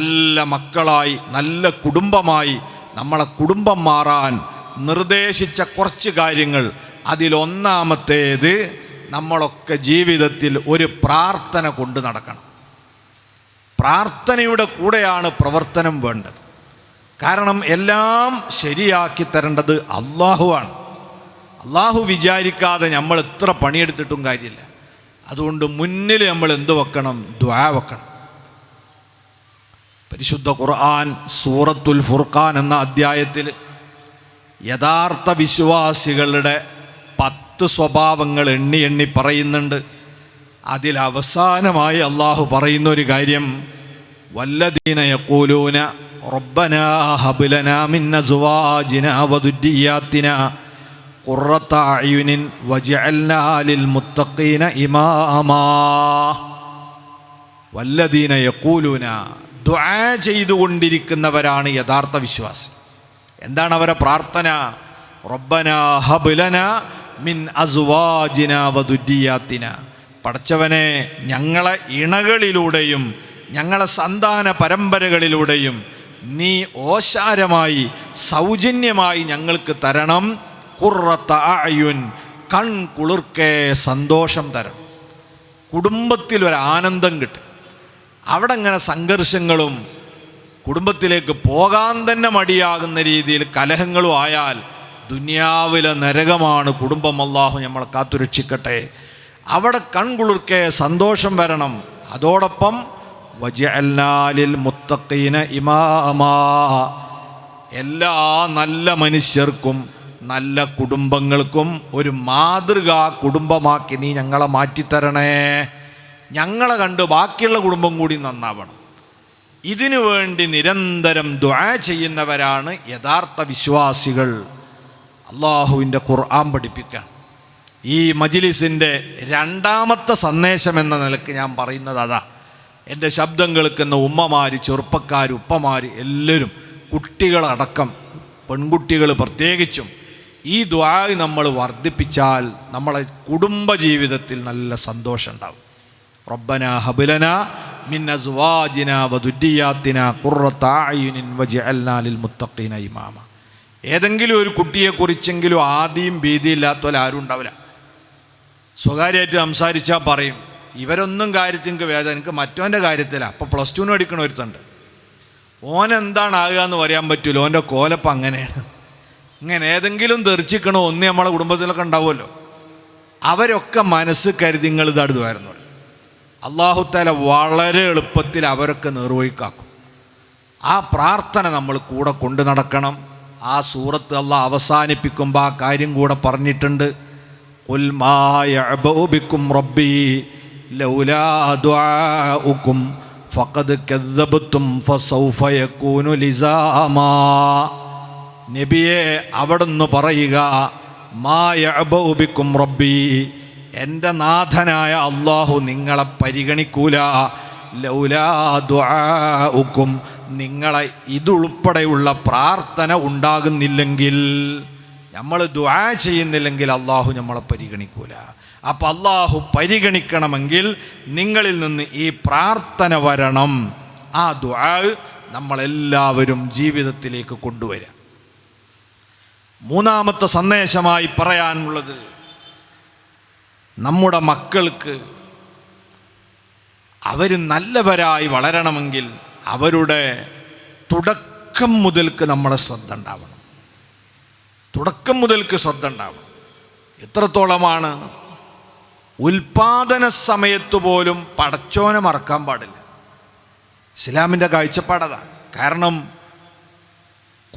നല്ല മക്കളായി നല്ല കുടുംബമായി നമ്മളെ കുടുംബം മാറാൻ നിർദ്ദേശിച്ച കുറച്ച് കാര്യങ്ങൾ. അതിലൊന്നാമത്തേത് നമ്മളൊക്കെ ജീവിതത്തിൽ ഒരു പ്രാർത്ഥന കൊണ്ട് നടക്കണം. പ്രാർത്ഥനയുടെ കൂടെയാണ് പ്രവർത്തനം വേണ്ടത്. കാരണം എല്ലാം ശരിയാക്കി തരേണ്ടത് അള്ളാഹുവാണ്. അള്ളാഹു വിചാരിക്കാതെ നമ്മൾ എത്ര പണിയെടുത്തിട്ടും കാര്യമില്ല. അതുകൊണ്ട് മുന്നിൽ നമ്മൾ എന്ത് വെക്കണം? ദ്വാ വെക്കണം. പരിശുദ്ധ ഖുർആൻ സൂറത്തുൽ ഫുർഖാൻ എന്ന അധ്യായത്തിൽ യഥാർത്ഥ വിശ്വാസികളുടെ പത്ത് സ്വഭാവങ്ങൾ എണ്ണി എണ്ണി പറയുന്നുണ്ട്. അതിൽ അവസാനമായി അള്ളാഹു പറയുന്ന ഒരു കാര്യം വല്ലദീന ഹബ്ലന മിന്ന മുത്തഖീന ഇമാമാ. വല്ലദീന യക്കൂലൂന ദുആ ചെയ്തുകൊണ്ടിരിക്കുന്നവരാണ് യഥാർത്ഥ വിശ്വാസി. എന്താണ് അവരെ പ്രാർത്ഥന? റബ്ബന ഹബുലന മിൻ അസുവാജിന വദുരിയാത്തിന പടച്ചവനെ ഞങ്ങളെ ഇണകളിലൂടെയും ഞങ്ങളെ സന്താന പരമ്പരകളിലൂടെയും നീ ഓശാരമായി സൗജന്യമായി ഞങ്ങൾക്ക് തരണം. കുറത്ത കൺ കുളിർക്കേ സന്തോഷം തരണം കുടുംബത്തിൽ ഒരു ആനന്ദം കിട്ടും. അവിടെ അങ്ങനെ സംഘർഷങ്ങളും കുടുംബത്തിലേക്ക് പോകാൻ തന്നെ മടിയാകുന്ന രീതിയിൽ കലഹങ്ങളും ആയാൽ ദുനിയാവിലെ നരകമാണ് കുടുംബം അള്ളാഹു നമ്മളെ കാത്തുരക്ഷിക്കട്ടെ. അവിടെ കൺകുളിർക്കെ സന്തോഷം വരണം. അതോടൊപ്പം വജഅൽനാലിൽ മുത്തഖീന ഇമാമാ. എല്ലാ നല്ല മനുഷ്യർക്കും നല്ല കുടുംബങ്ങൾക്കും ഒരു മാതൃക കുടുംബമാക്കി നീ ഞങ്ങളെ മാറ്റിത്തരണേ. ഞങ്ങളെ കണ്ട് ബാക്കിയുള്ള കുടുംബം കൂടി നന്നാവണം. ഇതിനു വേണ്ടി നിരന്തരം ദ്വാ ചെയ്യുന്നവരാണ് യഥാർത്ഥ വിശ്വാസികൾ. അള്ളാഹുവിന്റെ ഖുർആൻ പഠിപ്പിക്കാൻ. ഈ മജിലിസിന്റെ രണ്ടാമത്തെ സന്ദേശം എന്ന നിലയ്ക്ക് ഞാൻ പറയുന്നത് അതാ. എന്റെ ശബ്ദം കേൾക്കുന്ന ഉമ്മമാർ ചെറുപ്പക്കാർ ഉപ്പമാർ എല്ലാവരും കുട്ടികളടക്കം പെൺകുട്ടികൾ പ്രത്യേകിച്ചും ഈ ദ്വാ നമ്മൾ വർദ്ധിപ്പിച്ചാൽ നമ്മളെ കുടുംബജീവിതത്തിൽ നല്ല സന്തോഷം ഉണ്ടാവും. റബ്ബന هب لنا من വദുരിയാത്തിന ഖുർറത قرة വജഅൽനാ ലിൽ മുത്തഖീന ഇമാമ. ഏതെങ്കിലും ഒരു കുട്ടിയെക്കുറിച്ചെങ്കിലും ആദ്യം ഭീതിയില്ലാത്ത ആരും ഉണ്ടാവില്ല. സ്വകാര്യമായിട്ട് സംസാരിച്ചാൽ പറയും ഇവരൊന്നും കാര്യത്തിൽ എനിക്ക് വേദന എനിക്ക് മറ്റോന്റെ കാര്യത്തിലാണ് അപ്പോൾ പ്ലസ് ടുവിന് പഠിക്കണ ഒരുത്തുണ്ട് ഓൻ എന്താണ് ആകുക എന്ന് പറയാൻ പറ്റില്ല ഓന്റെ കോലപ്പം അങ്ങനെയാണ്. ഇങ്ങനെ ഏതെങ്കിലും തെറിച്ചിക്കണോ ഒന്ന് നമ്മളെ കുടുംബത്തിലൊക്കെ ഉണ്ടാവുമല്ലോ. അവരൊക്കെ മനസ്സ് കരുതി നിങ്ങൾ ഇതടുത്തുമായിരുന്നു അള്ളാഹുത്താല വളരെ എളുപ്പത്തിൽ അവരൊക്കെ നിർവഹിക്കാക്കും. ആ പ്രാർത്ഥന നമ്മൾ കൂടെ കൊണ്ടു നടക്കണം. ആ സൂറത്ത് അല്ല അവസാനിപ്പിക്കുമ്പോൾ ആ കാര്യം കൂടെ പറഞ്ഞിട്ടുണ്ട്. "ഖുൽ മാ റബ്ബി ലൗലാ ദുആഉക്കും ഫഖദ് കദ്ദബ്തും ഫസൗഫ യകൂനു ലിസാമാ. നബിയെ അവിടുന്ന് പറയുക മാ യഅബഉ ബിക്കും റബ്ബി എന്റെ നാഥനായ അള്ളാഹു നിങ്ങളെ പരിഗണിക്കൂല. ലൗലാ ദുആഉക്കും നിങ്ങളെ ഇതുൾപ്പെടെയുള്ള പ്രാർത്ഥന ഉണ്ടാകുന്നില്ലെങ്കിൽ നമ്മൾ ദുആ ചെയ്യുന്നില്ലെങ്കിൽ അള്ളാഹു നമ്മളെ പരിഗണിക്കൂല. അപ്പം അള്ളാഹു പരിഗണിക്കണമെങ്കിൽ നിങ്ങളിൽ നിന്ന് ഈ പ്രാർത്ഥന വരണം. ആ ദുആ നമ്മളെല്ലാവരും ജീവിതത്തിലേക്ക് കൊണ്ടുവരാം. മൂന്നാമത്തെ സന്ദേശമായി പറയാനുള്ളത് നമ്മുടെ മക്കൾക്ക് അവർ നല്ലവരായി വളരണമെങ്കിൽ അവരുടെ തുടക്കം മുതൽക്ക് നമ്മളെ ശ്രദ്ധ ഉണ്ടാവണം. തുടക്കം മുതൽക്ക് ശ്രദ്ധ ഉണ്ടാവണം. എത്രത്തോളമാണ് ഉൽപാദന സമയത്ത് പോലും പടച്ചോനെ മറക്കാൻ പാടില്ല. ഇസ്ലാമിന്റെ കാഴ്ചപ്പാടതാണ് കാരണം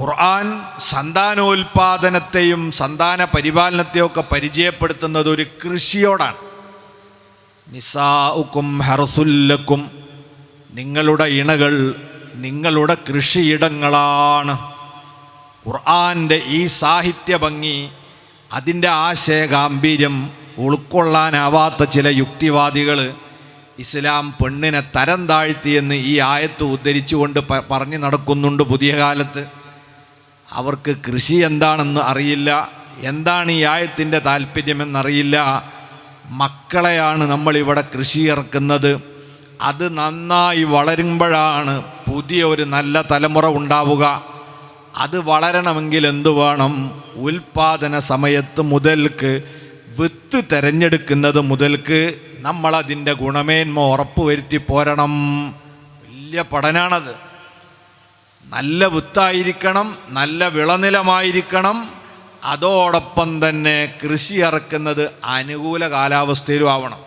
ഖുർആൻ സന്താനോൽപാദനത്തെയും സന്താന പരിപാലനത്തെയും ഒക്കെ പരിചയപ്പെടുത്തുന്നത് ഒരു കൃഷിയോടാണ്. നിസാഉക്കും ഹർസുല്ലക്കും നിങ്ങളുടെ ഇണകൾ നിങ്ങളുടെ കൃഷിയിടങ്ങളാണ്. ഖുർആന്റെ ഈ സാഹിത്യ ഭംഗി അതിന്റെ ആശയഗാംഭീര്യം ഉൾക്കൊള്ളാനാവാത്ത ചില യുക്തിവാദികൾ ഇസ്ലാം പെണ്ണിനെ തരം താഴ്ത്തിയെന്ന് ഈ ആയത്ത് ഉദ്ധരിച്ചുകൊണ്ട് പറഞ്ഞു നടക്കുന്നുണ്ട് പുതിയ കാലത്ത്. അവർക്ക് കൃഷി എന്താണെന്ന് അറിയില്ല. എന്താണ് ഈ ആയത്തിന്റെ താല്പര്യമെന്നറിയില്ല. മക്കളെയാണ് നമ്മളിവിടെ കൃഷി ഇറക്കുന്നത്. അത് നന്നായി വളരുമ്പോഴാണ് പുതിയ ഒരു നല്ല തലമുറ ഉണ്ടാവുക. അത് വളരണമെങ്കിൽ എന്തു വേണം? ഉൽപാദന സമയത്ത് മുതൽക്ക് വിത്ത് തിരഞ്ഞെടുക്കുന്നത് മുതൽക്ക് നമ്മളതിന്റെ ഗുണമേന്മ ഉറപ്പുവരുത്തി പോരണം. വലിയ പഠനമാണത് നല്ല വിത്തായിരിക്കണം നല്ല വിളനിലമായിരിക്കണം. അതോടൊപ്പം തന്നെ കൃഷി ഇറക്കുന്നത് അനുകൂല കാലാവസ്ഥയിലും ആവണം.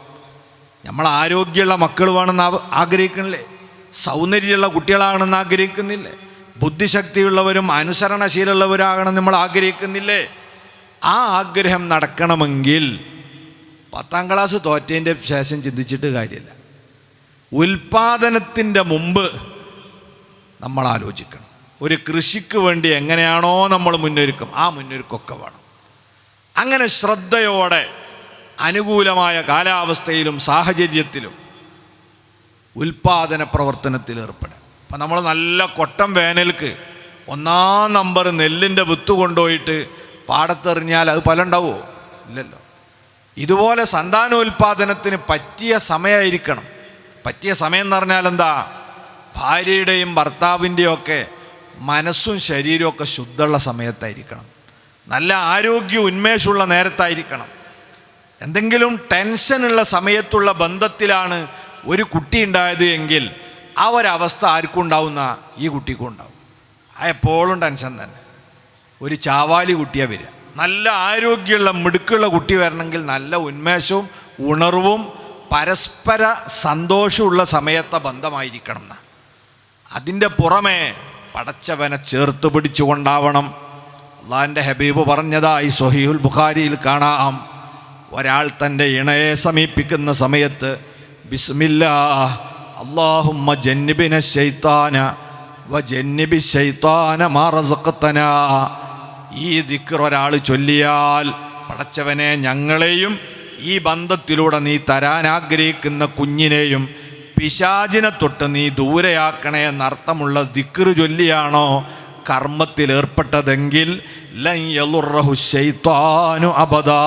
നമ്മൾ ആരോഗ്യമുള്ള മക്കൾ വേണമെന്ന് ആഗ്രഹിക്കുന്നില്ലേ? സൗന്ദര്യമുള്ള കുട്ടികളാകണമെന്ന് ആഗ്രഹിക്കുന്നില്ലേ? ബുദ്ധിശക്തിയുള്ളവരും അനുസരണശീലമുള്ളവരാകണം നമ്മൾ ആഗ്രഹിക്കുന്നില്ലേ? ആ ആഗ്രഹം നടക്കണമെങ്കിൽ പത്താം ക്ലാസ് തോറ്റേന്റെ ശേഷം ചിന്തിച്ചിട്ട് കാര്യമില്ല. ഉൽപാദനത്തിന്റെ മുമ്പ് നമ്മൾ ആലോചിക്കണം ഒരു കൃഷിക്ക് വേണ്ടി എങ്ങനെയാണോ നമ്മൾ മുന്നൊരുക്കം ആ മുന്നൊരുക്കമൊക്കെ വേണം. അങ്ങനെ ശ്രദ്ധയോടെ അനുകൂലമായ കാലാവസ്ഥയിലും സാഹചര്യത്തിലും ഉൽപാദന പ്രവർത്തനത്തിൽ ഏർപ്പെടാം. അപ്പം നമ്മൾ നല്ല കൊട്ടം വേനൽക്ക് ഒന്നാം നമ്പർ നെല്ലിന്റെ വിത്ത് കൊണ്ടുപോയിട്ട് പാടത്തെറിഞ്ഞാൽ അത് ഫലം ഉണ്ടാവുമോ? ഇല്ലല്ലോ. ഇതുപോലെ സന്താനോൽപാദനത്തിന് പറ്റിയ സമയമായിരിക്കണം പറ്റിയ സമയം എന്ന് പറഞ്ഞാൽ എന്താ? ഭാര്യയുടെയും ഭർത്താവിന്റെയും ഒക്കെ മനസ്സും ശരീരവും ഒക്കെ ശുദ്ധമുള്ള സമയത്തായിരിക്കണം. നല്ല ആരോഗ്യ ഉന്മേഷമുള്ള നേരത്തായിരിക്കണം. എന്തെങ്കിലും ടെൻഷനുള്ള സമയത്തുള്ള ബന്ധത്തിലാണ് ഒരു കുട്ടി ഉണ്ടായത് എങ്കിൽ ആ ഒരവസ്ഥ ആർക്കും ഉണ്ടാവുന്ന ഈ കുട്ടിക്കും ഉണ്ടാവും. ആ എപ്പോഴും ടെൻഷൻ തന്നെ. ഒരു ചാവാലി കുട്ടിയാണ് വരിക. നല്ല ആരോഗ്യമുള്ള മിടുക്കുള്ള കുട്ടി വരണമെങ്കിൽ നല്ല ഉന്മേഷവും ഉണർവും പരസ്പര സന്തോഷമുള്ള സമയത്തെ ബന്ധമായിരിക്കണം എന്നാ. അതിന്റെ പുറമേ പടച്ചവനെ ചേർത്ത് പിടിച്ചുകൊണ്ടാവണം. അള്ളാഹിന്റെ ഹബീബ് പറഞ്ഞതായി സൊഹീഹുൽ ബുഖാരിയിൽ കാണാം. ഒരാൾ തന്റെ ഇണയെ സമീപിക്കുന്ന സമയത്ത് ബിസ്മില്ലാ അള്ളാഹുമ്മ ജന്നിബിന ശൈത്താന വ ജന്നിബി ശൈത്താന മാറസക്കത്തന ഈ ദിക്കർ ഒരാൾ ചൊല്ലിയാൽ പടച്ചവനെ ഞങ്ങളെയും ഈ ബന്ധത്തിലൂടെ നീ തരാൻ ആഗ്രഹിക്കുന്ന കുഞ്ഞിനെയും പിശാചിനെ തൊട്ട് നീ ദൂരെയാക്കണേ എന്നർത്ഥമുള്ള ദിക്റ് ചൊല്ലിയാണോ ശൈത്താനു അബദാ.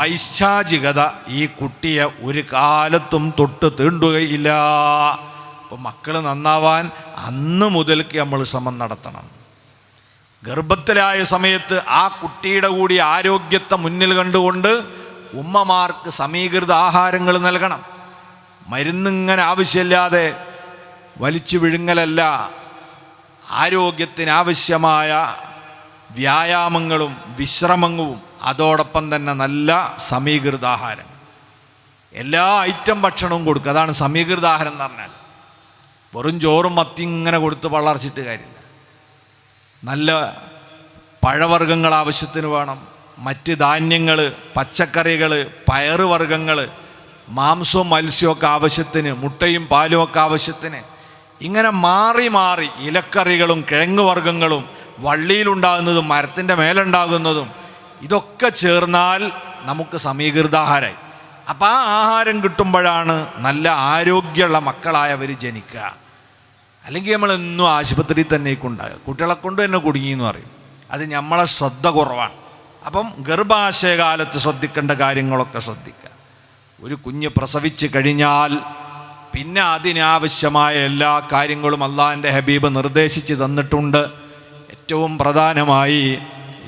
പൈശാചികത ഈ കുട്ടിയെ ഒരു കാലത്തും തൊട്ട് തീണ്ടുകയില്ല. അപ്പം മക്കൾ നന്നാവാൻ അന്ന് മുതൽക്ക് നമ്മൾ ശ്രമം നടത്തണം. ഗർഭത്തിലായ സമയത്ത് ആ കുട്ടിയുടെ കൂടി ആരോഗ്യത്തെ മുന്നിൽ കണ്ടുകൊണ്ട് ഉമ്മമാർക്ക് സമീകൃത ആഹാരങ്ങൾ നൽകണം. മരുന്നിങ്ങനെ ആവശ്യമില്ലാതെ വലിച്ചു വിഴുങ്ങലല്ല. ആരോഗ്യത്തിന് ആവശ്യമായ വ്യായാമങ്ങളും വിശ്രമങ്ങളും അതോടൊപ്പം തന്നെ നല്ല സമീകൃതാഹാരം എല്ലാ ഐറ്റം ഭക്ഷണവും കൊടുക്കുക. അതാണ് സമീകൃതാഹാരം എന്ന് പറഞ്ഞാൽ. വെറും ചോറും മത്തി ഇങ്ങനെ കൊടുത്ത് വളർച്ചിട്ട് കാര്യമില്ല. നല്ല പഴവർഗങ്ങൾ ആവശ്യത്തിന് വേണം. മറ്റ് ധാന്യങ്ങൾ പച്ചക്കറികൾ പയറുവർഗങ്ങൾ മാംസവും മത്സ്യമൊക്കെ ആവശ്യത്തിന് മുട്ടയും പാലും ഒക്കെ ആവശ്യത്തിന് ഇങ്ങനെ മാറി മാറി ഇലക്കറികളും കിഴങ്ങ് വർഗങ്ങളും വള്ളിയിലുണ്ടാകുന്നതും മരത്തിന്റെ മേലുണ്ടാകുന്നതും ഇതൊക്കെ ചേർന്നാൽ നമുക്ക് സമീകൃതാഹാരമായി അപ്പം ആ ആഹാരം കിട്ടുമ്പോഴാണ് നല്ല ആരോഗ്യമുള്ള മക്കളായവർ ജനിക്കുക. അല്ലെങ്കിൽ നമ്മൾ എന്നും ആശുപത്രിയിൽ തന്നെ കൊണ്ടാകുക കുട്ടികളെ കൊണ്ട് തന്നെ കുടുങ്ങി എന്ന് പറയും. അത് നമ്മളെ ശ്രദ്ധ കുറവാണ്. അപ്പം ഗർഭാശയകാലത്ത് ശ്രദ്ധിക്കേണ്ട കാര്യങ്ങളൊക്കെ ശ്രദ്ധിക്കുക. ഒരു കുഞ്ഞ് പ്രസവിച്ച് കഴിഞ്ഞാൽ പിന്നെ അതിനാവശ്യമായ എല്ലാ കാര്യങ്ങളും അള്ളാഹിന്റെ ഹബീബ് നിർദ്ദേശിച്ച് തന്നിട്ടുണ്ട്. ഏറ്റവും പ്രധാനമായി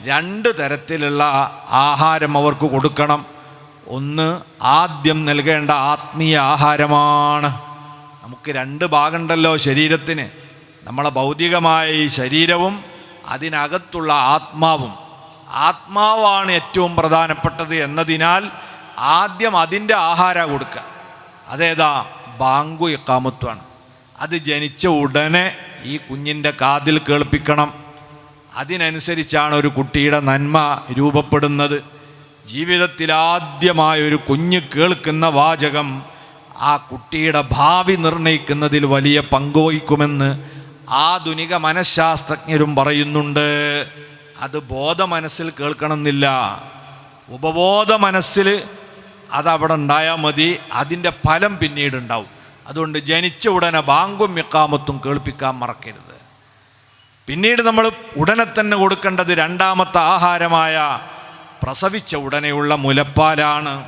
രണ്ട് തരത്തിലുള്ള ആഹാരം അവർക്ക് കൊടുക്കണം. ഒന്ന് ആദ്യം നൽകേണ്ട ആത്മീയ ആഹാരമാണ്. നമുക്ക് രണ്ട് ഭാഗമുണ്ടല്ലോ ശരീരത്തിന്. നമ്മളെ ഭൗതികമായ ഈ ശരീരവും അതിനകത്തുള്ള ആത്മാവും. ആത്മാവാണ് ഏറ്റവും പ്രധാനപ്പെട്ടത് എന്നതിനാൽ ആദ്യം അതിന്റെ ആഹാര കൊടുക്കുക. അതേതാ? ബാങ്കു ഇക്കാമത്വമാണ് അത് ജനിച്ച ഉടനെ ഈ കുഞ്ഞിന്റെ കാതിൽ കേൾപ്പിക്കണം. അതിനനുസരിച്ചാണ് ഒരു കുട്ടിയുടെ നന്മ രൂപപ്പെടുന്നത്. ജീവിതത്തിൽ ആദ്യമായ ഒരു കുഞ്ഞ് കേൾക്കുന്ന വാചകം ആ കുട്ടിയുടെ ഭാവി നിർണയിക്കുന്നതിൽ വലിയ പങ്കുവഹിക്കുമെന്ന് ആധുനിക മനഃശാസ്ത്രജ്ഞരും പറയുന്നുണ്ട്. അത് ബോധ മനസ്സിൽ കേൾക്കണമെന്നില്ല. ഉപബോധ മനസ്സിൽ അതവിടെ ഉണ്ടായാൽ മതി. അതിന്റെ ഫലം പിന്നീട് ഉണ്ടാവും അതുകൊണ്ട് ജനിച്ച ഉടനെ ബാങ്കും മിക്കാമത്തും കേൾപ്പിക്കാൻ മറക്കരുത്. പിന്നീട് നമ്മൾ ഉടനെ തന്നെ കൊടുക്കേണ്ടത് രണ്ടാമത്തെ ആഹാരമായ പ്രസവിച്ച ഉടനെയുള്ള മുലപ്പാലാണ്.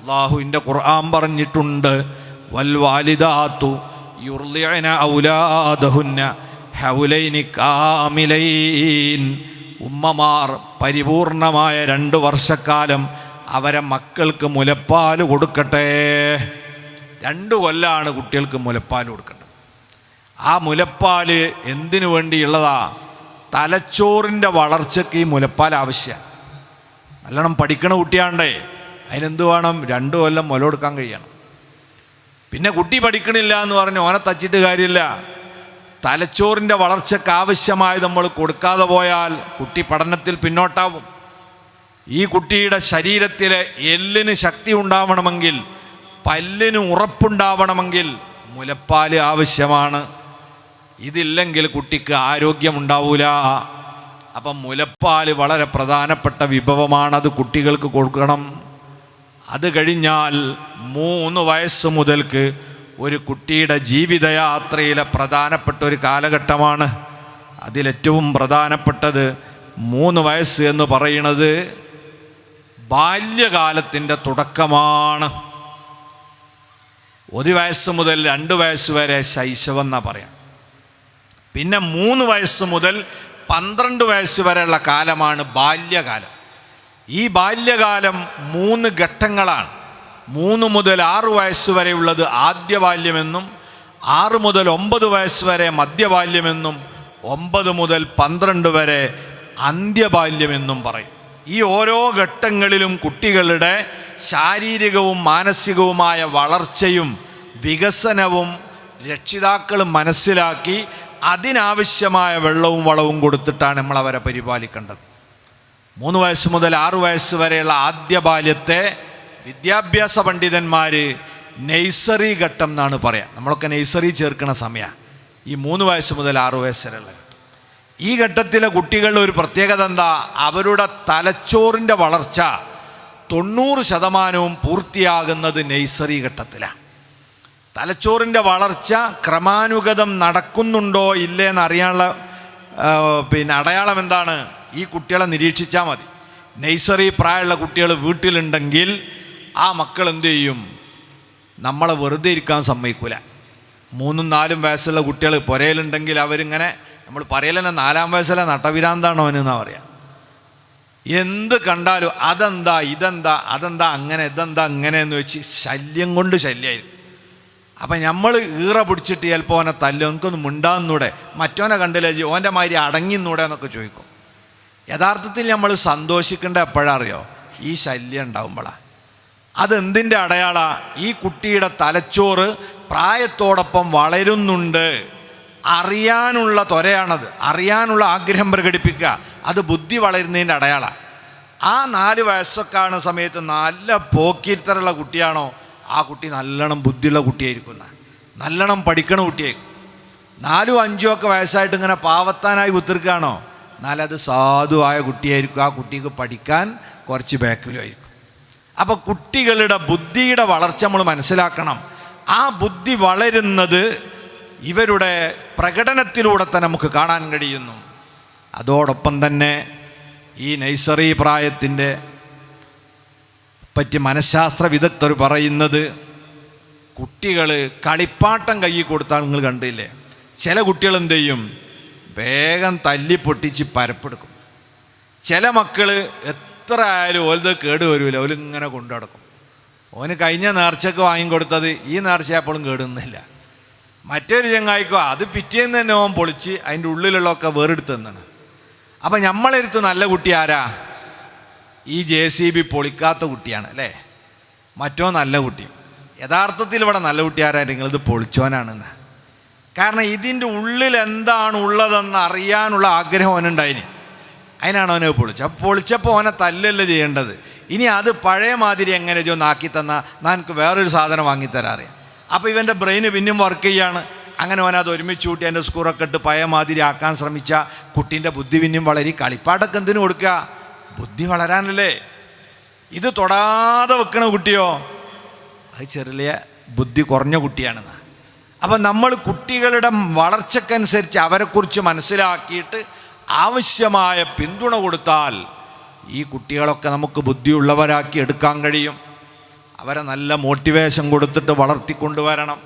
അള്ളാഹുവിന്റെ ഖുർആൻ പറഞ്ഞിട്ടുണ്ട് വൽവാലിദാത്തു യുർലിഅന ഔലാദഹുന്ന ഹൗലൈനി കാമിലൈൻ. ഉമ്മമാർ പരിപൂർണമായ രണ്ട് വർഷക്കാലം അവരെ മക്കൾക്ക് മുലപ്പാൽ കൊടുക്കട്ടെ. രണ്ട് കൊല്ലാണ് കുട്ടികൾക്ക് മുലപ്പാൽ കൊടുക്കേണ്ടത്. ആ മുലപ്പാൽ എന്തിനു വേണ്ടിയുള്ളതാ? തലച്ചോറിന്റെ വളർച്ചയ്ക്ക് ഈ മുലപ്പാൽ ആവശ്യമാണ് നല്ലോണം പഠിക്കണ കുട്ടിയാണ്ടേ അതിനെന്ത് വേണം? രണ്ടു കൊല്ലം മുല കൊടുക്കാൻ കഴിയണം. പിന്നെ കുട്ടി പഠിക്കണില്ല എന്ന് പറഞ്ഞ് ഓനെ തച്ചിട്ട് കാര്യമില്ല. തലച്ചോറിന്റെ വളർച്ചയ്ക്ക് ആവശ്യമായി നമ്മൾ കൊടുക്കാതെ പോയാൽ കുട്ടി പഠനത്തിൽ പിന്നോട്ടാവും. ഈ കുട്ടിയുടെ ശരീരത്തിലെ എല്ലിന് ശക്തി ഉണ്ടാവണമെങ്കിൽ പല്ലിന് ഉറപ്പുണ്ടാവണമെങ്കിൽ മുലപ്പാൽ ആവശ്യമാണ്. ഇതില്ലെങ്കിൽ കുട്ടിക്ക് ആരോഗ്യമുണ്ടാവൂല. അപ്പം മുലപ്പാൽ വളരെ പ്രധാനപ്പെട്ട വിഭവമാണ് അത് കുട്ടികൾക്ക് കൊടുക്കണം. അത് കഴിഞ്ഞാൽ മൂന്ന് വയസ്സ് മുതൽക്ക് ഒരു കുട്ടിയുടെ ജീവിതയാത്രയിലെ പ്രധാനപ്പെട്ട ഒരു കാലഘട്ടമാണ്. അതിലേറ്റവും പ്രധാനപ്പെട്ടത് മൂന്ന് വയസ്സ് എന്ന് പറയുന്നത് ബാല്യകാലത്തിന്റെ തുടക്കമാണ്. ഒരു വയസ്സ് മുതൽ രണ്ട് വയസ്സ് വരെ ശൈശവം എന്നാ പറയാം. പിന്നെ മൂന്ന് വയസ്സ് മുതൽ പന്ത്രണ്ട് വയസ്സ് വരെയുള്ള കാലമാണ് ബാല്യകാലം. ഈ ബാല്യകാലം മൂന്ന് ഘട്ടങ്ങളാണ്. മൂന്ന് മുതൽ ആറ് വയസ്സ് വരെയുള്ളത് ആദ്യ ബാല്യമെന്നും ആറ് മുതൽ ഒമ്പത് വയസ്സ് വരെ മധ്യബാല്യമെന്നും ഒമ്പത് മുതൽ പന്ത്രണ്ട് വരെ അന്ത്യബാല്യമെന്നും പറയും. ഈ ഓരോ ഘട്ടങ്ങളിലും കുട്ടികളുടെ ശാരീരികവും മാനസികവുമായ വളർച്ചയും വികസനവും രക്ഷിതാക്കൾ മനസ്സിലാക്കി അതിനാവശ്യമായ വെള്ളവും വളവും കൊടുത്തിട്ടാണ് നമ്മൾ അവരെ പരിപാലിക്കേണ്ടത്. മൂന്ന് വയസ്സ് മുതൽ ആറു വയസ്സ് വരെയുള്ള ആദ്യ ബാല്യത്തെ വിദ്യാഭ്യാസ പണ്ഡിതന്മാർ നെയ്സറി ഘട്ടം എന്നാണ് പറയാം. നമ്മളൊക്കെ നെയ്സറി ചേർക്കുന്ന സമയമാണ് ഈ മൂന്ന് വയസ്സ് മുതൽ ആറു വയസ്സ് വരെയുള്ള ഈ ഘട്ടത്തിലെ കുട്ടികളുടെ ഒരു പ്രത്യേകത എന്താ? അവരുടെ തലച്ചോറിന്റെ വളർച്ച തൊണ്ണൂറ് ശതമാനവും പൂർത്തിയാകുന്നത് നെയ്സറി ഘട്ടത്തിലാണ്. തലച്ചോറിന്റെ വളർച്ച ക്രമാനുഗതം നടക്കുന്നുണ്ടോ ഇല്ലേ എന്നറിയാനുള്ള പിന്നെ അടയാളം എന്താണ്? ഈ കുട്ടികളെ നിരീക്ഷിച്ചാൽ മതി. നെയ്സറി പ്രായമുള്ള കുട്ടികൾ വീട്ടിലുണ്ടെങ്കിൽ ആ മക്കൾ എന്തു ചെയ്യും? നമ്മളെ വെറുതെ ഇരിക്കാൻ സമ്മതിക്കൂല. മൂന്നും നാലും വയസ്സുള്ള കുട്ടികൾ പുരയിലുണ്ടെങ്കിൽ അവരിങ്ങനെ നമ്മൾ പറയലെന്നെ നാലാം വയസ്സിലെ നട്ടവിരാന്താണോ അവനെന്നാ പറയാം. എന്ത് കണ്ടാലും അതെന്താ ഇതെന്താ അതെന്താ അങ്ങനെ ഇതെന്താ അങ്ങനെ എന്ന് വെച്ച് ശല്യം കൊണ്ട് ശല്യമായിരിക്കും അപ്പം നമ്മൾ ഈറ പിടിച്ചിട്ട് ചിലപ്പോൾ ഓനെ തല്ലും. എനിക്കൊന്ന് മിണ്ടാന്നൂടെ? മറ്റോനെ കണ്ടില്ലേ ഓന്റെ മാതിരി അടങ്ങിന്നൂടെ എന്നൊക്കെ ചോദിക്കും. യഥാർത്ഥത്തിൽ നമ്മൾ സന്തോഷിക്കേണ്ട എപ്പോഴറിയോ ഈ ശല്യം ഉണ്ടാവുമ്പോഴാണ് അതെന്തിന്റെ അടയാളാണ് ഈ കുട്ടിയുടെ തലച്ചോറ് പ്രായത്തോടൊപ്പം വളരുന്നുണ്ട്. അറിയാനുള്ള ത്വരയാണത്. അറിയാനുള്ള ആഗ്രഹം പ്രകടിപ്പിക്കുക. അത് ബുദ്ധി വളരുന്നതിന്റെ അടയാളാണ് ആ നാല് വയസ്സൊക്കെ സമയത്ത് നല്ല പോക്കിരുത്തരുള്ള കുട്ടിയാണോ? ആ കുട്ടി നല്ലോണം ബുദ്ധിയുള്ള കുട്ടിയായിരിക്കുന്ന നല്ലോണം പഠിക്കണ കുട്ടിയായിരിക്കും. നാലും അഞ്ചും ഒക്കെ വയസ്സായിട്ട് ഇങ്ങനെ പാവത്താനായി കുത്തിർക്കുകയാണോ എന്നാലത് സാധുവായ കുട്ടിയായിരിക്കും. ആ കുട്ടിക്ക് പഠിക്കാൻ കുറച്ച് ബാക്കിലുമായിരിക്കും അപ്പോൾ കുട്ടികളുടെ ബുദ്ധിയുടെ വളർച്ച നമ്മൾ മനസ്സിലാക്കണം. ആ ബുദ്ധി വളരുന്നത് ഇവരുടെ പ്രകടനത്തിലൂടെ തന്നെ നമുക്ക് കാണാൻ കഴിയുന്നു. അതോടൊപ്പം തന്നെ ഈ നൈസറി പ്രായത്തിന്റെ പറ്റി മനഃശാസ്ത്ര വിദഗ്ധർ പറയുന്നത് കുട്ടികൾ കളിപ്പാട്ടം കൈ കൊടുത്താൽ നിങ്ങൾ കണ്ടില്ലേ? ചില കുട്ടികൾ എന്ത് ചെയ്യും? വേഗം തല്ലി പൊട്ടിച്ച് പരപ്പെടുക്കും. ചില മക്കൾ എത്ര ആയാലും ഓലത് കേട് വരില്ല ഓലിങ്ങനെ കൊണ്ടു നടക്കും. ഓന് കഴിഞ്ഞ നേർച്ചക്ക് വാങ്ങിക്കൊടുത്തത് ഈ നേർച്ച എപ്പോഴും കേടുന്നില്ല. മറ്റൊരു ചങ്ങായിക്കോ അത് പിറ്റേന്ന് തന്നെ ഓൻ പൊളിച്ച് അതിന്റെ ഉള്ളിലുള്ളതൊക്കെ വേറെടുത്ത് തന്നാണ്. അപ്പം നമ്മളെടുത്ത് നല്ല കുട്ടി ആരാ? ഈ ജെ സി ബി പൊളിക്കാത്ത കുട്ടിയാണ് അല്ലേ? മറ്റോ നല്ല കുട്ടി. യഥാർത്ഥത്തിൽ ഇവിടെ നല്ല കുട്ടി ആരാ? നിങ്ങളിത് പൊളിച്ചോനാണെന്ന്. കാരണം ഇതിന്റെ ഉള്ളിൽ എന്താണ് ഉള്ളതെന്ന് അറിയാനുള്ള ആഗ്രഹം അവനുണ്ടായിന് അതിനാണ് അവനെ പൊളിച്ചത്. അപ്പോൾ പൊളിച്ചപ്പോൾ അവനെ തല്ലല്ല ചെയ്യേണ്ടത്. ഇനി അത് പഴയ മാതിരി എങ്ങനെ ജോ നാക്കി തന്നാൽ നമുക്ക് വേറൊരു സാധനം വാങ്ങിത്തരാൻ അറിയാം അപ്പോൾ ഇവന്റെ ബ്രെയിന് പിന്നെയും വർക്ക് ചെയ്യാണ്. അങ്ങനെ അവനത് ഒരുമിച്ച് കൂട്ടി എന്റെ സ്കൂറൊക്കെ ഇട്ട് പഴയ മാതിരി ആക്കാൻ ശ്രമിച്ച കുട്ടീന്റെ ബുദ്ധി പിന്നെയും വളരി. കളിപ്പാടൊക്കെ എന്തിനു കൊടുക്കുക ബുദ്ധി വളരാനല്ലേ. ഇത് തൊടാതെ വെക്കണ കുട്ടിയോ? അത് ചെറിയ ബുദ്ധി കുറഞ്ഞ കുട്ടിയാണെന്ന്. അപ്പം നമ്മൾ കുട്ടികളുടെ വളർച്ചക്കനുസരിച്ച് അവരെക്കുറിച്ച് മനസ്സിലാക്കിയിട്ട് ആവശ്യമായ പിന്തുണ കൊടുത്താൽ ഈ കുട്ടികളൊക്കെ നമുക്ക് ബുദ്ധിയുള്ളവരാക്കി എടുക്കാൻ കഴിയും. അവരെ നല്ല മോട്ടിവേഷൻ കൊടുത്തിട്ട് വളർത്തിക്കൊണ്ടുവരണം.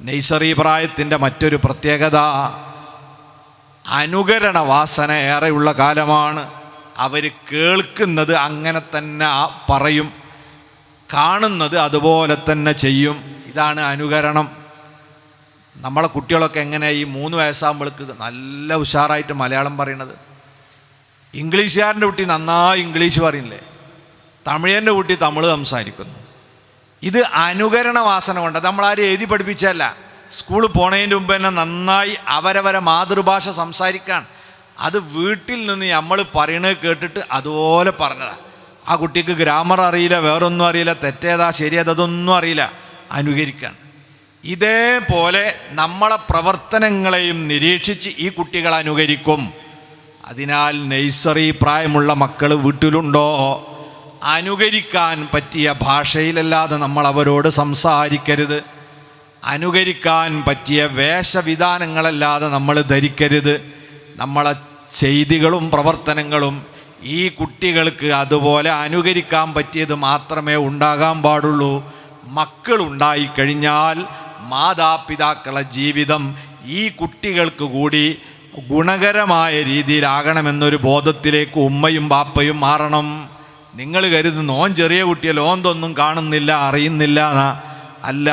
നെയ്സറി പ്രായത്തിന്റെ മറ്റൊരു പ്രത്യേകത അനുകരണ വാസന ഏറെയുള്ള കാലമാണ്. അവർ കേൾക്കുന്നത് അങ്ങനെ തന്നെ പറയും കാണുന്നത് അതുപോലെ തന്നെ ചെയ്യും. ഇതാണ് അനുകരണം. നമ്മളെ കുട്ടികളൊക്കെ എങ്ങനെ ഈ മൂന്ന് വയസ്സാകുമ്പോൾക്ക് നല്ല ഉഷാറായിട്ട് മലയാളം പറയണത്. ഇംഗ്ലീഷുകാരന്റെ കുട്ടി നന്നായി ഇംഗ്ലീഷ് പറയില്ലേ തമിഴന്റെ കുട്ടി തമിഴ് സംസാരിക്കുന്നു. ഇത് അനുകരണ വാസന കൊണ്ട് നമ്മളാരും എഴുതി പഠിപ്പിച്ചല്ല സ്കൂളിൽ പോണതിന്റെ മുമ്പ് തന്നെ നന്നായി അവരവരെ മാതൃഭാഷ സംസാരിക്കാൻ. അത് വീട്ടിൽ നിന്ന് നമ്മൾ പറയണത് കേട്ടിട്ട് അതുപോലെ പറഞ്ഞതാണ് ആ കുട്ടിക്ക് ഗ്രാമർ അറിയില്ല വേറൊന്നും അറിയില്ല തെറ്റേതാ ശരിയതൊന്നും അറിയില്ല. അനുകരിക്കാൻ. ഇതേപോലെ നമ്മളെ പ്രവർത്തനങ്ങളെയും നിരീക്ഷിച്ച് ഈ കുട്ടികൾ അനുകരിക്കും. അതിനാൽ നെയ്സറി പ്രായമുള്ള മക്കൾ വീട്ടിലുണ്ടോ? അനുകരിക്കാൻ പറ്റിയ ഭാഷയിലല്ലാതെ നമ്മൾ അവരോട് സംസാരിക്കരുത്. അനുകരിക്കാൻ പറ്റിയ വേഷവിധാനങ്ങളല്ലാതെ നമ്മൾ ധരിക്കരുത്. നമ്മളെ ചെയ്തികളും പ്രവർത്തനങ്ങളും ഈ കുട്ടികൾക്ക് അതുപോലെ അനുകരിക്കാൻ പറ്റിയത് മാത്രമേ ഉണ്ടാകാൻ പാടുള്ളൂ. മക്കളുണ്ടായി കഴിഞ്ഞാൽ മാതാപിതാക്കളെ ജീവിതം ഈ കുട്ടികൾക്ക് കൂടി ഗുണകരമായ രീതിയിലാകണമെന്നൊരു ബോധത്തിലേക്ക് ഉമ്മയും ബാപ്പയും മാറണം. നിങ്ങൾ കരുതുന്നു ഓൻ ചെറിയ കുട്ടിയല്ല ഓന്തൊന്നും കാണുന്നില്ല അറിയുന്നില്ല. അല്ല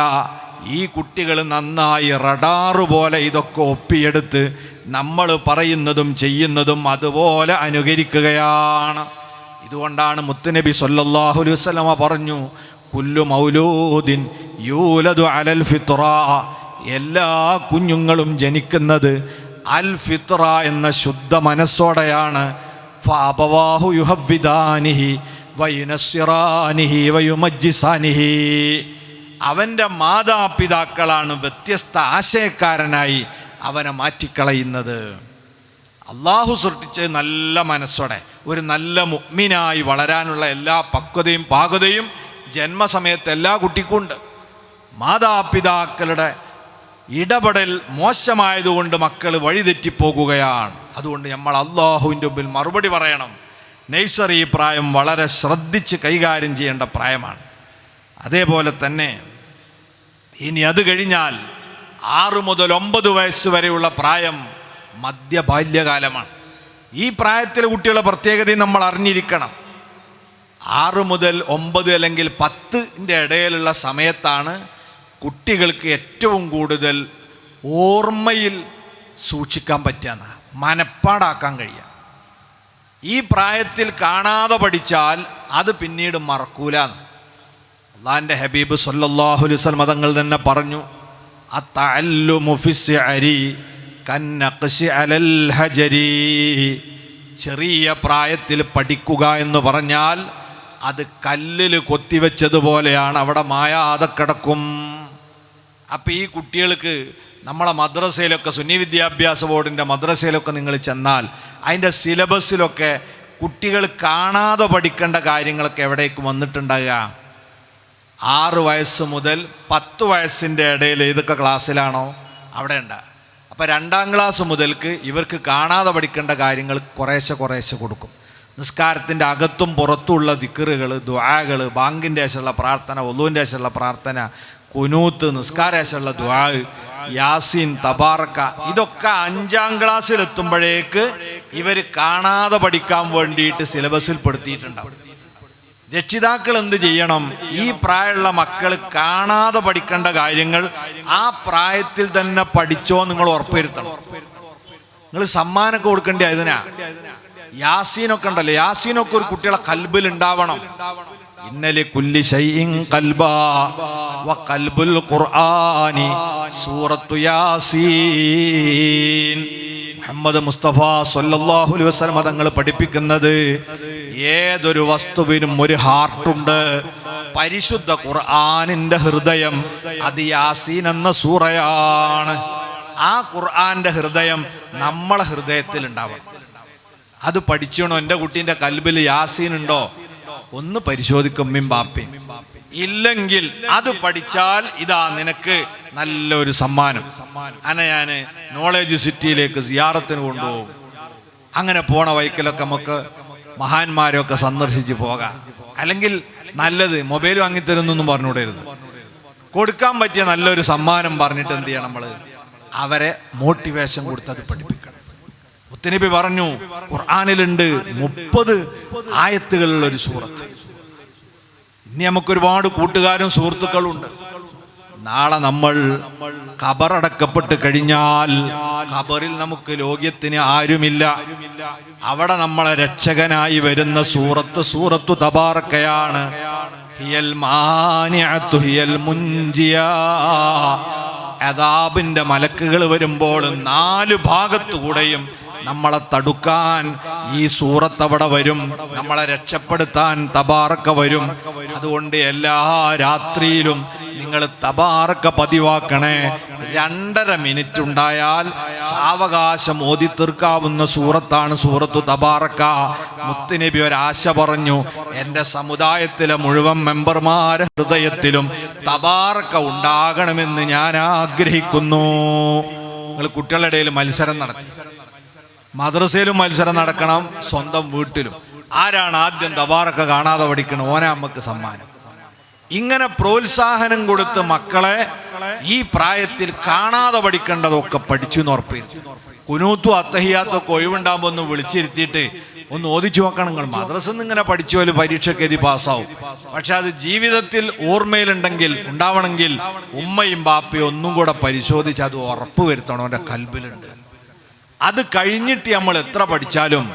ഈ കുട്ടികൾ നന്നായി റഡാറ് പോലെ ഇതൊക്കെ ഒപ്പിയെടുത്ത് നമ്മൾ പറയുന്നതും ചെയ്യുന്നതും അതുപോലെ അനുകരിക്കുകയാണ്. ഇതുകൊണ്ടാണ് മുത്തുനബി സല്ലല്ലാഹു അലൈഹി വസല്ലമ പറഞ്ഞു കുല്ലു മൗലൂദിൻ യൂലദു അലൽ ഫിത്ര എല്ലാ കുഞ്ഞുങ്ങളും ജനിക്കുന്നത് അൽ ഫിത്ര എന്ന ശുദ്ധ മനസ്സോടെയാണ്. വയുമജ്ജിസാനിഹി. അവന്റെ മാതാപിതാക്കളാണ് വ്യത്യസ്ത ആശയക്കാരനായി അവനെ മാറ്റിക്കളയുന്നത്. അള്ളാഹു സൃഷ്ടിച്ച് നല്ല മനസ്സോടെ ഒരു നല്ല മുഗ്മിനായി വളരാനുള്ള എല്ലാ പക്വതയും പാകതയും ജന്മസമയത്ത് എല്ലാ കുട്ടിക്കുണ്ട് മാതാപിതാക്കളുടെ ഇടപെടൽ മോശമായതുകൊണ്ട് മക്കൾ വഴിതെറ്റിപ്പോകുകയാണ്. അതുകൊണ്ട് നമ്മൾ അള്ളാഹുവിന്റെ മുമ്പിൽ മറുപടി പറയണം. നഴ്സറി പ്രായം വളരെ ശ്രദ്ധിച്ച് കൈകാര്യം ചെയ്യേണ്ട പ്രായമാണ്. അതേപോലെ തന്നെ ഇനി അത് കഴിഞ്ഞാൽ ആറ് മുതൽ ഒമ്പത് വയസ്സ് വരെയുള്ള പ്രായം മധ്യബാല്യകാലമാണ്. ഈ പ്രായത്തിലെ കുട്ടികളുടെ പ്രത്യേകതയും നമ്മൾ അറിഞ്ഞിരിക്കണം. ആറ് മുതൽ ഒമ്പത് അല്ലെങ്കിൽ പത്തിന്റെ ഇടയിലുള്ള സമയത്താണ് കുട്ടികൾക്ക് ഏറ്റവും കൂടുതൽ ഓർമ്മയിൽ സൂക്ഷിക്കാൻ പറ്റുക മനപ്പാടാക്കാൻ കഴിയുക ഈ പ്രായത്തിൽ കാണാതെ പഠിച്ചാൽ അത് പിന്നീട് മറക്കൂലാന്ന്. അള്ളാന്റെ ഹബീബ് സല്ലാഹുലി അലൈഹി വസല്ലം മതങ്ങൾ തന്നെ പറഞ്ഞു ചെറിയ പ്രായത്തിൽ പഠിക്കുക എന്ന് പറഞ്ഞാൽ അത് കല്ലിൽ കൊത്തിവെച്ചതുപോലെയാണ് അവിടെ മായാതെ കിടക്കും. അപ്പം ഈ കുട്ടികൾക്ക് നമ്മളെ മദ്രസയിലൊക്കെ സുന്നി വിദ്യാഭ്യാസ ബോർഡിന്റെ മദ്രസയിലൊക്കെ നിങ്ങൾ ചെന്നാൽ അതിന്റെ സിലബസിലൊക്കെ കുട്ടികൾ കാണാതെ പഠിക്കേണ്ട കാര്യങ്ങളൊക്കെ എവിടേക്ക് വന്നിട്ടുണ്ടാകുക? ആറ് വയസ്സ് മുതൽ പത്ത് വയസ്സിന്റെ ഇടയിൽ ഏതൊക്കെ ക്ലാസ്സിലാണോ അവിടെ ഉണ്ടാകുക അപ്പോൾ രണ്ടാം ക്ലാസ് മുതൽക്ക് ഇവർക്ക് കാണാതെ പഠിക്കേണ്ട കാര്യങ്ങൾ കുറേശ്ശെ കുറേശ്ശെ കൊടുക്കും. നിസ്കാരത്തിന്റെ അകത്തും പുറത്തുമുള്ള ദിക്കറുകൾ ദ്വാകൾ ബാങ്കിന്റെ ശേഷമുള്ള പ്രാർത്ഥന ഒലുവിന്റെ ശേഷമുള്ള പ്രാർത്ഥന കുനൂത്ത് നിസ്കാരശേഷമുള്ള ദ്വാ യാസീൻ തബാറക്ക ഇതൊക്കെ അഞ്ചാം ക്ലാസ്സിൽ എത്തുമ്പോഴേക്ക് ഇവർ കാണാതെ പഠിക്കാൻ വേണ്ടിയിട്ട് സിലബസിൽ പെടുത്തിയിട്ടുണ്ടാവും. രക്ഷിതാക്കൾ എന്ത് ചെയ്യണം? ഈ പ്രായമുള്ള മക്കൾ കാണാതെ പഠിക്കേണ്ട കാര്യങ്ങൾ ആ പ്രായത്തിൽ തന്നെ പഠിച്ചോ നിങ്ങൾ ഉറപ്പുവരുത്തണം. നിങ്ങൾ സമ്മാനമൊക്കെ കൊടുക്കേണ്ടി അതിനാ യാസീനൊക്കെ ഉണ്ടല്ലോ. യാസീനൊക്കെ ഒരു കുട്ടികളെ കൽബിൽ ഉണ്ടാവണം. ഇന്നലെ കുല്ലി വ കൽബുൽ ഖുർആനി സൂറത്തു യാസീൻ. മുഹമ്മദ് മുസ്തഫ സല്ലല്ലാഹു അലൈഹി വസല്ലം തങ്ങൾ പഠിപ്പിക്കുന്നത് ഏതൊരു വസ്തുവിനും ഒരു ഹാർട്ടുണ്ട്. പരിശുദ്ധ ഖുർആനിന്റെ ഹൃദയം അത് യാസീൻ എന്ന സൂറയാണ്. ആ ഖുർആന്റെ ഹൃദയം നമ്മളെ ഹൃദയത്തിൽ ഉണ്ടാവും അത് പഠിച്ചണോ? എന്റെ കുട്ടീന്റെ കൽബിൽ യാസീൻ ഉണ്ടോ? ഒന്ന് പരിശോധിക്കും മിംബാപ്പി ഇല്ലെങ്കിൽ അത് പഠിച്ചാൽ ഇതാ നിനക്ക് നല്ലൊരു സമ്മാനം. അങ്ങനെ ഞാൻ നോളേജ് സിറ്റിയിലേക്ക് സിയാറത്തിന് കൊണ്ടുപോകും. അങ്ങനെ പോണ വൈക്കലൊക്കെ നമുക്ക് മഹാന്മാരെയൊക്കെ സന്ദർശിച്ച് പോകാം. അല്ലെങ്കിൽ നല്ലത് മൊബൈൽ വാങ്ങിത്തരുന്നൊന്നും പറഞ്ഞുകൂടരുത്. കൊടുക്കാൻ പറ്റിയ നല്ലൊരു സമ്മാനം പറഞ്ഞിട്ട് എന്ത് ചെയ്യണം നമ്മൾ? അവരെ മോട്ടിവേഷൻ കൊടുത്തത് അത് പഠിപ്പിക്കണം മുത്തനബി പറഞ്ഞു ഖുർആാനിലുണ്ട് മുപ്പത് ആയത്തുകളുള്ള ഒരു സൂറത്ത്. ഇനി നമുക്ക് ഒരുപാട് കൂട്ടുകാരും സുഹൃത്തുക്കളും ഉണ്ട് നാളെ നമ്മൾ ഖബറടക്കപ്പെട്ട് കഴിഞ്ഞാൽ ഖബറിൽ നമുക്ക് ലോക്യത്തിന് ആരുമില്ല. അവിടെ നമ്മളെ രക്ഷകനായി വരുന്ന സൂറത്ത് സൂറത്തു തബാറക്കയാണ്. ഹിയൽ ഹിയൽ മുഞ്ചിയ അതാബിന്റെ മലക്കുകൾ വരുമ്പോൾ നാല് ഭാഗത്തുകൂടെയും നമ്മളെ തടുക്കാൻ ഈ സൂറത്ത് അവിടെ വരും. നമ്മളെ രക്ഷപ്പെടുത്താൻ തബാറക്ക വരും. അതുകൊണ്ട് എല്ലാ രാത്രിയിലും നിങ്ങൾ തബാറക്ക പതിവാക്കണേ. രണ്ടര മിനിറ്റ് ഉണ്ടായാൽ സാവകാശം ഓതി തീർക്കാവുന്ന സൂറത്താണ് സൂറത്തു തബാറക്ക. മുത്തുനബി ഒരാശ പറഞ്ഞു എന്റെ സമുദായത്തിലെ മുഴുവൻ മെമ്പർമാരെ ഹൃദയത്തിലും തബാറക്ക ഉണ്ടാകണമെന്ന് ഞാൻ ആഗ്രഹിക്കുന്നു. നിങ്ങൾ കുട്ടികളുടെ ഇടയിൽ മത്സരം നടത്തി. മദ്രസയിലും മത്സരം നടക്കണം സ്വന്തം വീട്ടിലും. ആരാണ് ആദ്യം തബാറൊക്കെ കാണാതെ പഠിക്കണം? ഓനെ അമ്മയ്ക്ക് സമ്മാനം. ഇങ്ങനെ പ്രോത്സാഹനം കൊടുത്ത് മക്കളെ ഈ പ്രായത്തിൽ കാണാതെ പഠിക്കേണ്ടതൊക്കെ പഠിച്ചു എന്ന് കുനൂത്തു കുനൂത്തും അത്തഹിയാത്തൊക്കെ ഒഴിവുണ്ടാകുമ്പോൾ ഒന്ന് വിളിച്ചിരുത്തിയിട്ട് ഒന്ന് ഓദിച്ചു നോക്കണം. നിങ്ങൾ മദ്രസ ഇങ്ങനെ പഠിച്ചു പോലെ പരീക്ഷയ്ക്ക് എഴുതി പാസ്സാവും. പക്ഷെ അത് ജീവിതത്തിൽ ഓർമ്മയിലുണ്ടെങ്കിൽ ഉണ്ടാവണമെങ്കിൽ ഉമ്മയും ബാപ്പയും ഒന്നും കൂടെ പരിശോധിച്ച് അത് ഉറപ്പ് വരുത്തണം. അവന്റെ കൽബിലുണ്ട്. അത് കഴിഞ്ഞിട്ട് നമ്മൾ എത്ര പഠിച്ചാലും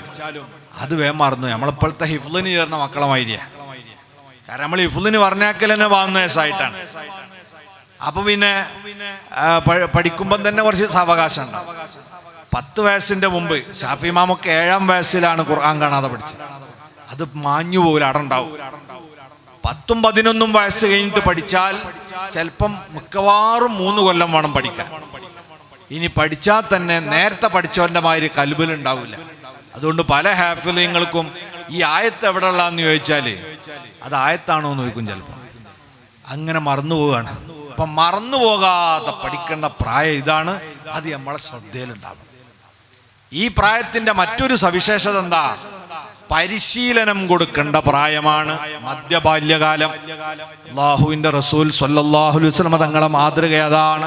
അത് വേ മറന്നു നമ്മളിപ്പോഴത്തെ ഹിഫ്ലിന് ചേർന്ന മക്കളെ മൈര്യ കാരണം നമ്മൾ ഹിഫ്ലിന് പറഞ്ഞാക്കൽ തന്നെ വാങ്ങുന്ന വയസ്സായിട്ടാണ്. അപ്പൊ പിന്നെ പഠിക്കുമ്പം തന്നെ കുറച്ച് സാവകാശം ഉണ്ടാവും പത്ത് വയസ്സിന്റെ മുമ്പ് ഷാഫി മാമൊക്കെ ഏഴാം വയസ്സിലാണ് ഖുർആൻ കാണാതെ പഠിച്ചത്. അത് മാഞ്ഞു പോകില്ല അടണ്ടാവും പത്തും പതിനൊന്നും വയസ്സ് കഴിഞ്ഞിട്ട് പഠിച്ചാൽ ചിലപ്പം മിക്കവാറും മൂന്ന് കൊല്ലം വേണം പഠിക്കാൻ. ഇനി പഠിച്ചാൽ തന്നെ നേരത്തെ പഠിച്ചവന്റെ മാതിരി കൽബിലുണ്ടാവില്ല അതുകൊണ്ട് പല ഹാഫിലിങ്ങൾക്കും ഈ ആയത്ത് എവിടെ ഉള്ളതെന്ന് ചോദിച്ചാൽ അത് ആയത്താണോ എന്ന് ചോദിക്കും ചിലപ്പോൾ. അങ്ങനെ മറന്നു പോവുകയാണ്. അപ്പം മറന്നു പോകാതെ പഠിക്കേണ്ട പ്രായം ഇതാണ്. അത് നമ്മളെ ശ്രദ്ധയിലുണ്ടാവും ഈ പ്രായത്തിന്റെ മറ്റൊരു സവിശേഷത എന്താ? പരിശീലനം കൊടുക്കേണ്ട പ്രായമാണ് മധ്യബാല്യകാലം അള്ളാഹുവിന്റെ റസൂൽ വസല്ലം തങ്ങളെ മാതൃക അതാണ്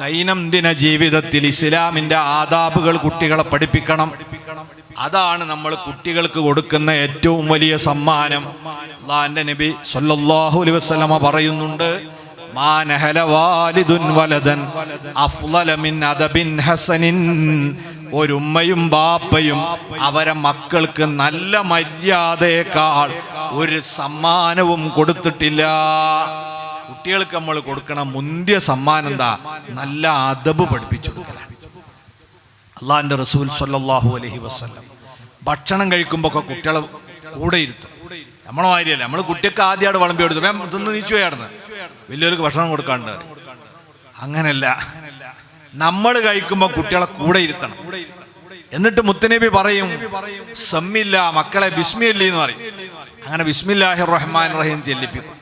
ദൈനംദിന ജീവിതത്തിൽ ഇസ്ലാമിന്റെ ആദാബുകൾ കുട്ടികളെ പഠിപ്പിക്കണം. അതാണ് നമ്മൾ കുട്ടികൾക്ക് കൊടുക്കുന്ന ഏറ്റവും വലിയ സമ്മാനം. അള്ളാന്റെ നബി സല്ലല്ലാഹു അലൈഹി വസല്ലമ പറയുന്നുണ്ട് വാലിദുൻ മിൻ അദബിൻ ഹസനിൻ. ഒരുമ്മയും ബാപ്പയും അവരെ മക്കൾക്ക് നല്ല മര്യാദയേക്കാൾ ഒരു സമ്മാനവും കൊടുത്തിട്ടില്ല. കുട്ടികൾക്ക് നമ്മൾ കൊടുക്കണ മുന്തിയ സമ്മാനം എന്താ? നല്ല അദബ് പഠിപ്പിച്ചു കൊടുക്കലാണ്. അള്ളാഹിന്റെ റസൂൽ സല്ലാഹു അലഹി വസല്ലം ഭക്ഷണം കഴിക്കുമ്പോൾ ഒക്കെ കുട്ടികളെ കൂടെ ഇരുത്തും. നമ്മളെ മാതിരിയല്ല. നമ്മൾ കുട്ടിയൊക്കെ ആദ്യമായിട്ട് വളമ്പി എടുത്തു വേം തിന്ന് നീച്ചു പോയായിരുന്നു. വലിയവർക്ക് ഭക്ഷണം കൊടുക്കാണ്ട് അങ്ങനല്ല. നമ്മൾ കഴിക്കുമ്പോൾ കുട്ടികളെ കൂടെ ഇരുത്തണം. എന്നിട്ട് മുത്തനബി പറയും സമ്മില്ല മക്കളെ ബിസ്മിയല്ലി എന്ന് പറയും. അങ്ങനെ ബിസ്മില്ലാഹി റഹ്മാൻ റഹീം ചെല്ലിപ്പിക്കും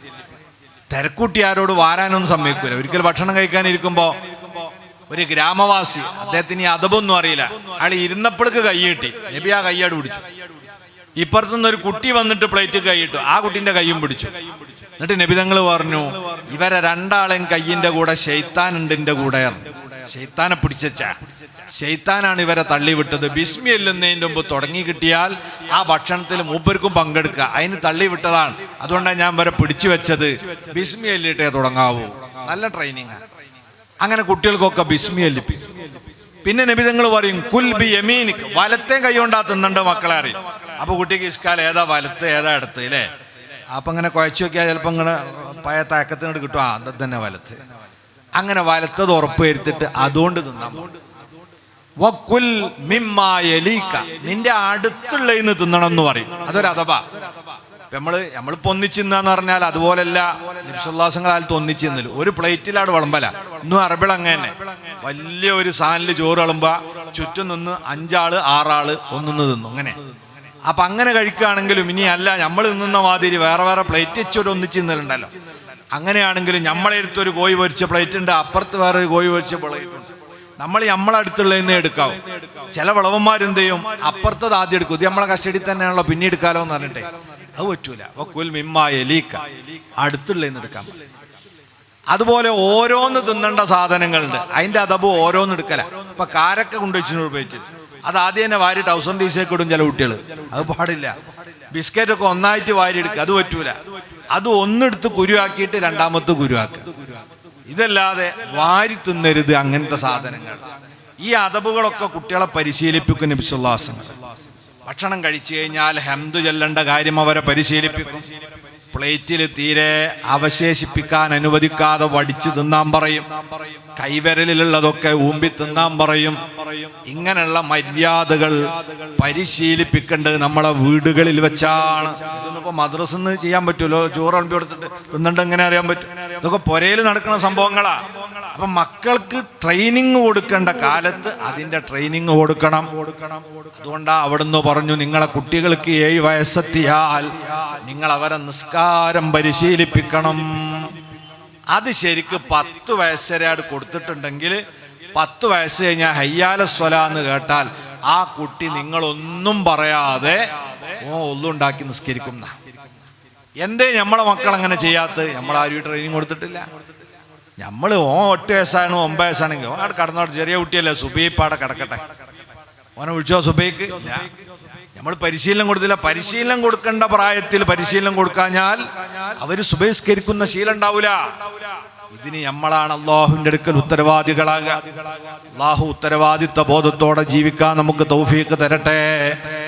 തിരക്കൂട്ടി ആരോട് വാരാനൊന്നും സമ്മതിക്കൂല. ഒരിക്കൽ ഭക്ഷണം കഴിക്കാനിരിക്കുമ്പോ ഒരു ഗ്രാമവാസി അദ്ദേഹത്തിന് ഈ അതബൊന്നും അറിയില്ല. അയാൾ ഇരുന്നപ്പോഴേക്ക് കൈയിട്ടി നബി ആ കൈയാട് പിടിച്ചു. ഇപ്പുറത്തുനിന്ന് ഒരു കുട്ടി വന്നിട്ട് പ്ലേറ്റ് കൈയിട്ടു ആ കുട്ടിന്റെ കൈയും പിടിച്ചു. എന്നിട്ട് നബിതങ്ങൾ പറഞ്ഞു ഇവരെ രണ്ടാളെയും കയ്യിന്റെ കൂടെ ശൈത്താനുണ്ടിന്റെ കൂടെയാണ്. കൂടെ ഷെയ്ത്താനെ പിടിച്ച ശൈത്താനാണ് ഇവരെ തള്ളിവിട്ടത്. ബിസ്മി എല്ലുന്നതിന്റെ മുമ്പ് തുടങ്ങി കിട്ടിയാൽ ആ ഭക്ഷണത്തിൽ മൂപ്പർക്കും പങ്കെടുക്കുക. അതിന് തള്ളിവിട്ടതാണ്. അതുകൊണ്ടാണ് ഞാൻ വരെ പിടിച്ചു വെച്ചത്. ബിസ്മി എല്ലിട്ടേ തുടങ്ങാവൂ. നല്ല ട്രെയിനിങ് അങ്ങനെ കുട്ടികൾക്കൊക്കെ ബിസ്മി എല്ലിപ്പിക്കും പിന്നെ നബിതങ്ങൾ പറയും കുൽ ബി യമീനിക്. വലത്തെ കൈ കൊണ്ടാ തിന്നണ്ട മക്കളെ അറിയും. അപ്പൊ കുട്ടിക്ക് ഇഷ്കാൽ ഏതാ? വലത്ത് ഏതാ? അടുത്ത് അല്ലേ അപ്പൊ ഇങ്ങനെ കുഴച്ചു നോക്കിയാൽ ചിലപ്പോ ഇങ്ങനെ പയ തയക്കത്തിനോട് കിട്ടും. ആ അത് തന്നെ വലത്ത്. അങ്ങനെ വലത്തത് ഉറപ്പ് വരുത്തിട്ട് അതുകൊണ്ട് തിന്നാം വക്കുൽ. നിന്റെ അടുത്തുള്ള ഇന്ന് തിന്നണം എന്ന് പറയും. അതൊരു അഥവാ. ഇപ്പൊ നമ്മൾ നമ്മളിപ്പോ ഒന്നിച്ചിന്നാന്ന് പറഞ്ഞാൽ അതുപോലല്ല. നിമിഷോല്ലാസങ്ങളാലത്ത് ഒന്നിച്ചിന്നില്ല ഒരു പ്ലേറ്റിലാണ് വിളമ്പല. ഇന്നും അറബിൾ അങ്ങനെ വലിയ ഒരു സാനിൽ ചോറ് വിളമ്പ ചുറ്റും നിന്ന് അഞ്ചാൾ ആറാൾ ഒന്നിന്ന് തിന്നു. അങ്ങനെ. അപ്പൊ അങ്ങനെ കഴിക്കുകയാണെങ്കിലും ഇനി അല്ല നമ്മൾ നിന്ന മാതിരി വേറെ വേറെ പ്ലേറ്റ് വെച്ചൊരു ഒന്നിച്ച് തിന്നലുണ്ടല്ലോ അങ്ങനെയാണെങ്കിലും നമ്മളെ അടുത്ത് ഒരു കോഴി പൊരിച്ച പ്ലേറ്റ് ഉണ്ട് അപ്പുറത്ത് വേറെ ഒരു കോഴി പൊരിച്ച പ്ലേറ്റ് ഉണ്ട്. നമ്മൾ നമ്മളെ അടുത്തുള്ളതിനെ എടുക്കാവും. ചില വിളവന്മാരെന്ത് ചെയ്യും? അപ്പുറത്തത് ആദ്യം എടുക്കും. ഇത് നമ്മളെ കസ്റ്റഡി തന്നെയാണല്ലോ പിന്നെ എടുക്കാലോ എന്ന് പറഞ്ഞിട്ടേ. അത് പറ്റൂല. കുൽ മിമ്മ എലീക്ക. അടുത്തുള്ളതെന്ന് എടുക്കാം അതുപോലെ ഓരോന്ന് തിന്നേണ്ട സാധനങ്ങളുണ്ട്. അതിന്റെ അതബ് ഓരോന്ന് എടുക്കല. ഇപ്പൊ കാരക്ക കൊണ്ടുവച്ചു ഉപയോഗിച്ച് അത് ആദ്യം തന്നെ വാരി ടൗസർ ഡീസൊക്കെ ഇടും ചില കുട്ടികൾ അത് പാടില്ല. ബിസ്ക്കറ്റ് ഒക്കെ ഒന്നായിട്ട് വാരി എടുക്കുക. അത് പറ്റൂല. അത് ഒന്നെടുത്ത് കുരുവാക്കിയിട്ട് രണ്ടാമത്തെ കുരുവാക്കുക. ഇതല്ലാതെ വാരി തിന്നരുത് അങ്ങനത്തെ സാധനങ്ങൾ. ഈ അതബുകളൊക്കെ കുട്ടികളെ പരിശീലിപ്പിക്കും നബിസുല്ലാസങ്ങൾ ഭക്ഷണം കഴിച്ചു കഴിഞ്ഞാൽ ഹെന്തു ചെല്ലേണ്ട കാര്യം അവരെ പരിശീലിപ്പിക്കും. പ്ലേറ്റിൽ തീരെ അവശേഷിപ്പിക്കാൻ അനുവദിക്കാതെ വടിച്ചു തിന്നാൻ പറയും. കൈവിരലിലുള്ളതൊക്കെ ഊമ്പി തിന്നാൻ പറയും. ഇങ്ങനെയുള്ള മര്യാദകൾ പരിശീലിപ്പിക്കേണ്ടത് നമ്മളെ വീടുകളിൽ വെച്ചാണ്. ഇതൊന്നും ഇപ്പൊ മദ്രസന്ന് ചെയ്യാൻ പറ്റുമല്ലോ ചോറ് അളമ്പി കൊടുത്തിട്ട് തിന്നണ്ട് എങ്ങനെ അറിയാൻ പറ്റും? ഇതൊക്കെ പുരയിൽ നടക്കുന്ന സംഭവങ്ങളാ. അപ്പൊ മക്കൾക്ക് ട്രെയിനിങ് കൊടുക്കേണ്ട കാലത്ത് അതിന്റെ ട്രെയിനിങ് കൊടുക്കണം. അതുകൊണ്ടാ അവിടുന്ന് പറഞ്ഞു നിങ്ങളെ കുട്ടികൾക്ക് ഏഴ് വയസ്സെത്തിയാൽ നിങ്ങൾ അവരെ നിസ്കാരം പരിശീലിപ്പിക്കണം. അത് ശരിക്ക് പത്ത് വയസ്സരയാട് കൊടുത്തിട്ടുണ്ടെങ്കിൽ പത്ത് വയസ്സ് കഴിഞ്ഞാൽ ഹയ്യാല സ്വല എന്ന് കേട്ടാൽ ആ കുട്ടി നിങ്ങളൊന്നും പറയാതെ ഓ ഒന്നും ഉണ്ടാക്കി നിസ്കരിക്കും എന്തേ നമ്മളെ മക്കൾ അങ്ങനെ ചെയ്യാത്ത നമ്മൾ നമ്മളാരും ട്രെയിനിങ് കൊടുത്തിട്ടില്ല. നമ്മൾ ഓ എട്ട് വയസ്സാണ് ഒമ്പത് വയസ്സാണെങ്കിൽ ഓ അവിടെ കടന്നോട്ടെ ചെറിയ കുട്ടിയല്ലേ സുബീപ്പാടെ കിടക്കട്ടെ. ഓനെ വിളിച്ചോ സുബൈക്ക്? നമ്മൾ പരിശീലനം കൊടുത്തില്ല. പരിശീലനം കൊടുക്കേണ്ട പ്രായത്തിൽ പരിശീലനം കൊടുക്കാഞ്ഞാൽ അവർ സുബഹിസ്കരിക്കുന്ന ശീലം ഉണ്ടാവൂല. ഇതിന് നമ്മളാണ് അള്ളാഹുവിന്റെ അടുക്കൽ ഉത്തരവാദികളാകുക. അള്ളാഹു ഉത്തരവാദിത്വ ബോധത്തോടെ ജീവിക്കാൻ നമുക്ക് തൗഫീക്ക് തരട്ടെ.